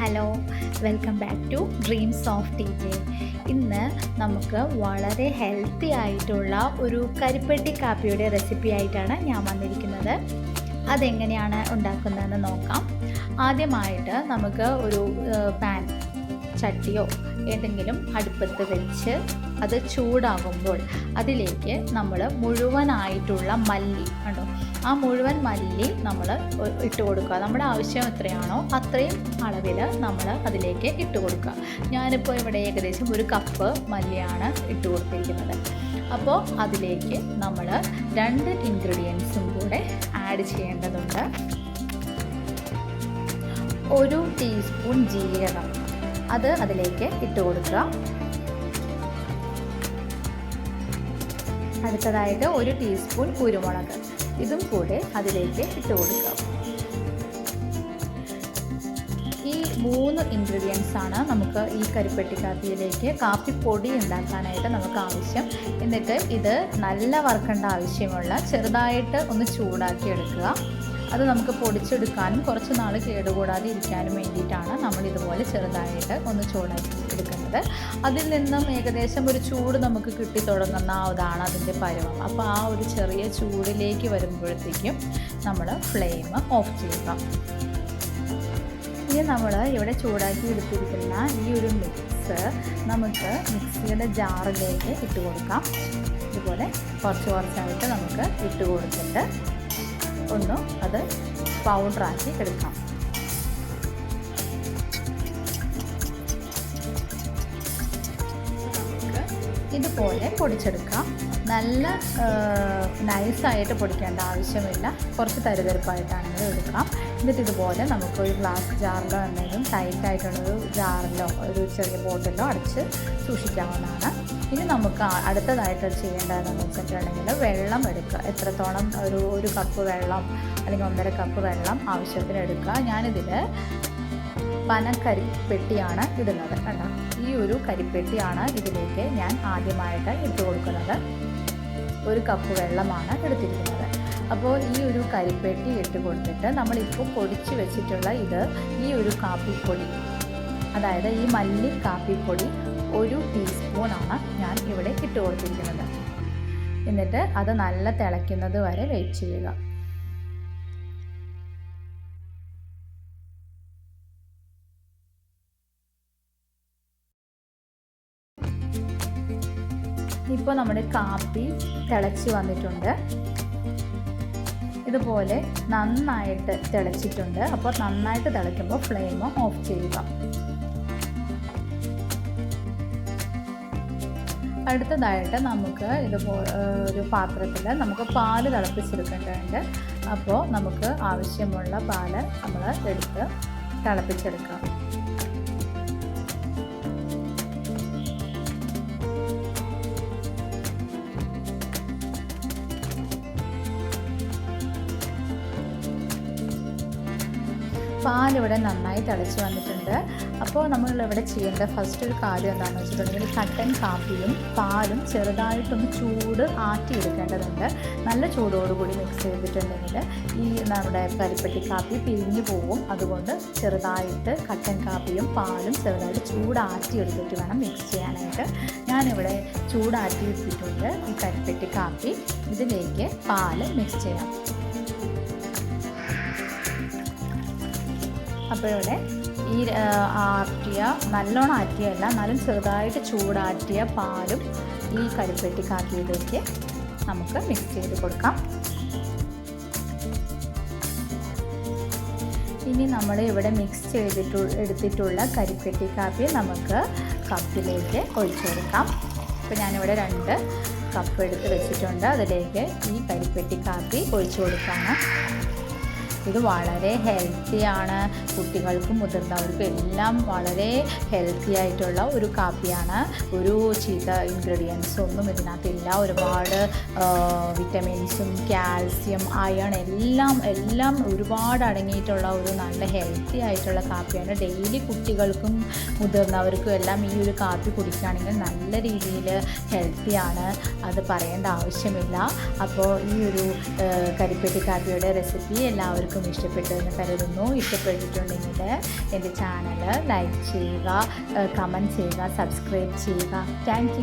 Hello welcome back to dreams of T J. ഇന്ന് നമുക്ക് വളരെ ഹെൽത്തി ആയിട്ടുള്ള ഒരു കരിപ്പെട്ടി കാപ്പിയുടെ റെസിപ്പി ആയിട്ടാണ് ഞാൻ വന്നിരിക്കുന്നത്. അതെങ്ങനെയാണ് ഉണ്ടാക്കുന്നതെന്ന് നോക്കാം. ആദ്യമായിട്ട് നമുക്ക് ഒരു പാൻ ചട്ടിയോ ഏതെങ്കിലും അടുപ്പത്ത് വെച്ച് അത് ചൂടാകുമ്പോൾ അതിലേക്ക് നമ്മൾ മുഴുവനായിട്ടുള്ള മല്ലി കണ്ടോ? ആ മുഴുവൻ മല്ലി നമ്മൾ ഇട്ട് കൊടുക്കുക. നമ്മുടെ ആവശ്യം എത്രയാണോ അത്രയും അളവിൽ നമ്മൾ അതിലേക്ക് ഇട്ട് കൊടുക്കുക. ഞാനിപ്പോൾ ഇവിടെ ഏകദേശം ഒരു കപ്പ് മല്ലിയാണ് ഇട്ട് കൊടുത്തിരിക്കുന്നത്. അപ്പോൾ അതിലേക്ക് നമ്മൾ രണ്ട് ഇൻഗ്രീഡിയൻസും കൂടെ ആഡ് ചെയ്യേണ്ടതുണ്ട്. ഒരു ടീസ്പൂൺ ജീരകം. അത് അതിലേക്ക് ഇട്ട് കൊടുക്കുക. അടുത്തതായിട്ട് ഒരു ടീസ്പൂൺ കുരുമുളക്. ഇതും കൂടെ അതിലേക്ക് ഇട്ട് കൊടുക്കുക. ഈ മൂന്ന് ഇൻഗ്രീഡിയൻസ് ആണ് നമുക്ക് ഈ കരിപ്പെട്ടി കാപ്പിയിലേക്ക് കാപ്പിപ്പൊടി ഉണ്ടാക്കാനായിട്ട് നമുക്ക് ആവശ്യം. എന്നിട്ട് ഇത് നല്ല വറുക്കേണ്ട ആവശ്യമുള്ള ചെറുതായിട്ട് ഒന്ന് ചൂടാക്കി എടുക്കുക. അത് നമുക്ക് പൊടിച്ചെടുക്കാനും കുറച്ച് നാൾ കേടുകൂടാതെ ഇരിക്കാനും വേണ്ടിയിട്ടാണ് നമ്മൾ ഇതുപോലെ ചെറുതായിട്ട് ഒന്ന് ചൂടാക്കി എടുക്കുന്നത്. അതിൽ നിന്നും ഏകദേശം ഒരു ചൂട് നമുക്ക് കിട്ടി തുടങ്ങുന്ന അതാണ് അതിന്റെ പരുവം. അപ്പോൾ ആ ഒരു ചെറിയ ചൂടിലേക്ക് വരുമ്പോഴത്തേക്കും നമ്മൾ ഫ്ലെയിം ഓഫ് ചെയ്യുക. ഇനി നമ്മൾ ഇവിടെ ചൂടാക്കി എടുത്തിരിക്കുന്ന ഈ ഒരു മിക്സ് നമുക്ക് മിക്സിയുടെ ജാറിലേക്ക് ഇട്ട് കൊടുക്കാം. ഇതുപോലെ കുറച്ച് കുറച്ചായിട്ട് നമുക്ക് ഇട്ട് കൊടുത്തിട്ട് ഒന്ന് അത് പൗഡറാക്കി എടുക്കാം. ഇതുപോലെ പൊടിച്ചെടുക്കാം. നല്ല നൈസായിട്ട് പൊടിക്കേണ്ട ആവശ്യമില്ല. കുറച്ച് തരുതരുപ്പായിട്ടാണെങ്കിലും എടുക്കാം. എന്നിട്ട് ഇതുപോലെ നമുക്ക് ഒരു ഗ്ലാസ് ജാറിലോ എന്തെങ്കിലും ടൈറ്റായിട്ടുള്ളൊരു ജാറിലോ ഒരു ചെറിയ ബോട്ടിലോ അടച്ച് സൂക്ഷിക്കാവുന്നതാണ്. ഇനി നമുക്ക് അടുത്തതായിട്ട് ചെയ്യേണ്ടതെന്ന് വെച്ചിട്ടുണ്ടെങ്കിൽ വെള്ളം എടുക്കുക. എത്രത്തോളം ഒരു ഒരു കപ്പ് വെള്ളം അല്ലെങ്കിൽ ഒന്നര കപ്പ് വെള്ളം ആവശ്യത്തിന് എടുക്കുക. ഞാനിതിൽ പനക്കരിപ്പെട്ടിയാണ് ഇടുന്നത് കണ്ടോ ഈ ഒരു കരിപ്പെട്ടിയാണ് ഇതിലേക്ക് ഞാൻ ആദ്യമായിട്ട് ഇട്ട് കൊടുക്കുന്നത്. ഒരു കപ്പ് വെള്ളമാണ് എടുത്തിരിക്കുന്നത്. അപ്പോൾ ഈ ഒരു കരിപ്പെട്ടി ഇട്ട് കൊടുത്തിട്ട് നമ്മളിപ്പോൾ പൊടിച്ച് വെച്ചിട്ടുള്ള ഇത് ഈ ഒരു കാപ്പിപ്പൊടി അതായത് ഈ മല്ലി കാപ്പിപ്പൊടി ഒരു ടീസ്പൂണാണ് ഞാൻ ഇവിടെ ഇട്ട് കൊടുത്തിരിക്കുന്നത്. എന്നിട്ട് അത് നല്ല തിളയ്ക്കുന്നത് വരെ വെയിറ്റ് ചെയ്യുക. ഇപ്പോൾ നമ്മുടെ കാപ്പി തിളച്ച് വന്നിട്ടുണ്ട്. ഇതുപോലെ നന്നായിട്ട് തിളച്ചിട്ടുണ്ട്. അപ്പോൾ നന്നായിട്ട് തിളയ്ക്കുമ്പോൾ ഫ്ലെയിം ഓഫ് ചെയ്യുക. അടുത്തതായിട്ട് നമുക്ക് ഇതുപോലെ ഒരു പാത്രത്തിൽ നമുക്ക് പാൽ തിളപ്പിച്ചെടുക്കേണ്ടതുണ്ട്. അപ്പോൾ നമുക്ക് ആവശ്യമുള്ള പാൽ നമ്മൾ എടുത്ത് തിളപ്പിച്ചെടുക്കാം. പാലിവിടെ നന്നായി തിളച്ച് വന്നിട്ടുണ്ട്. അപ്പോൾ നമ്മളിവിടെ ചെയ്യേണ്ട ഫസ്റ്റ് ഒരു കാര്യം എന്താണെന്ന് വെച്ചിട്ടുണ്ടെങ്കിൽ കട്ടൻ കാപ്പിയും പാലും ചെറുതായിട്ടൊന്ന് ചൂട് ആറ്റിയെടുക്കേണ്ടതുണ്ട്. നല്ല ചൂടോടുകൂടി മിക്സ് ചെയ്തിട്ടുണ്ടെങ്കിൽ ഈ നമ്മുടെ കരിപ്പട്ടി കാപ്പി പിരിഞ്ഞു പോകും അതുകൊണ്ട് ചെറുതായിട്ട് കട്ടൻ കാപ്പിയും പാലും ചെറുതായിട്ട് ചൂടാറ്റി എടുത്തിട്ട് വേണം മിക്സ് ചെയ്യാനായിട്ട്. ഞാനിവിടെ ചൂടാറ്റി വെച്ചിട്ടുണ്ട് ഈ കരിപ്പട്ടി കാപ്പി. ഇതിലേക്ക് പാൽ മിക്സ് ചെയ്യാം. അപ്പോൾ ഇവിടെ ഈ ആറ്റിയ നല്ലോണം ആറ്റിയല്ല എന്നാലും ചെറുതായിട്ട് ചൂടാറ്റിയ പാലും ഈ കരിപ്പെട്ടി കാക്കിയിലേക്ക് നമുക്ക് മിക്സ് ചെയ്ത് കൊടുക്കാം. ഇനി നമ്മൾ ഇവിടെ മിക്സ് ചെയ്തിട്ട് എടുത്തിട്ടുള്ള കരിപ്പെട്ടി കാപ്പി നമുക്ക് കപ്പിലേക്ക് ഒഴിച്ചു കൊടുക്കാം. അപ്പോൾ ഞാനിവിടെ രണ്ട് കപ്പ് എടുത്ത് വെച്ചിട്ടുണ്ട്. അതിലേക്ക് ഈ കരിപ്പെട്ടി കാപ്പി ഒഴിച്ചു കൊടുക്കാണ്. ഇത് വളരെ ഹെൽത്തിയാണ് കുട്ടികൾക്കും മുതിർന്നവർക്കും എല്ലാം വളരെ ഹെൽത്തി ആയിട്ടുള്ള ഒരു കാപ്പിയാണ്. ഒരു ചീത്ത ഇൻഗ്രീഡിയൻസ് ഒന്നും ഇതിനകത്തില്ല ഒരുപാട് വിറ്റമിൻസും കാൽസ്യം അയൺ എല്ലാം എല്ലാം ഒരുപാട് അടങ്ങിയിട്ടുള്ള ഒരു നല്ല ഹെൽത്തി ആയിട്ടുള്ള കാപ്പിയാണ്. ഡെയിലി കുട്ടികൾക്കും മുതിർന്നവർക്കും എല്ലാം ഈ ഒരു കാപ്പി കുടിക്കുകയാണെങ്കിൽ നല്ല രീതിയിൽ ഹെൽത്തിയാണ് അത് പറയേണ്ട ആവശ്യമില്ല. അപ്പോൾ ഈ ഒരു കരിപ്പെട്ടി കാപ്പിയുടെ റെസിപ്പി എല്ലാവർക്കും എല്ലാവർക്കും ഇഷ്ടപ്പെട്ടു എന്ന് കരുതുന്നു. ഇഷ്ടപ്പെട്ടിട്ടുണ്ടെങ്കിൽ എന്റെ ചാനൽ ലൈക്ക് ചെയ്യുക കമന്റ് ചെയ്യുക സബ്സ്ക്രൈബ് ചെയ്യുക. താങ്ക്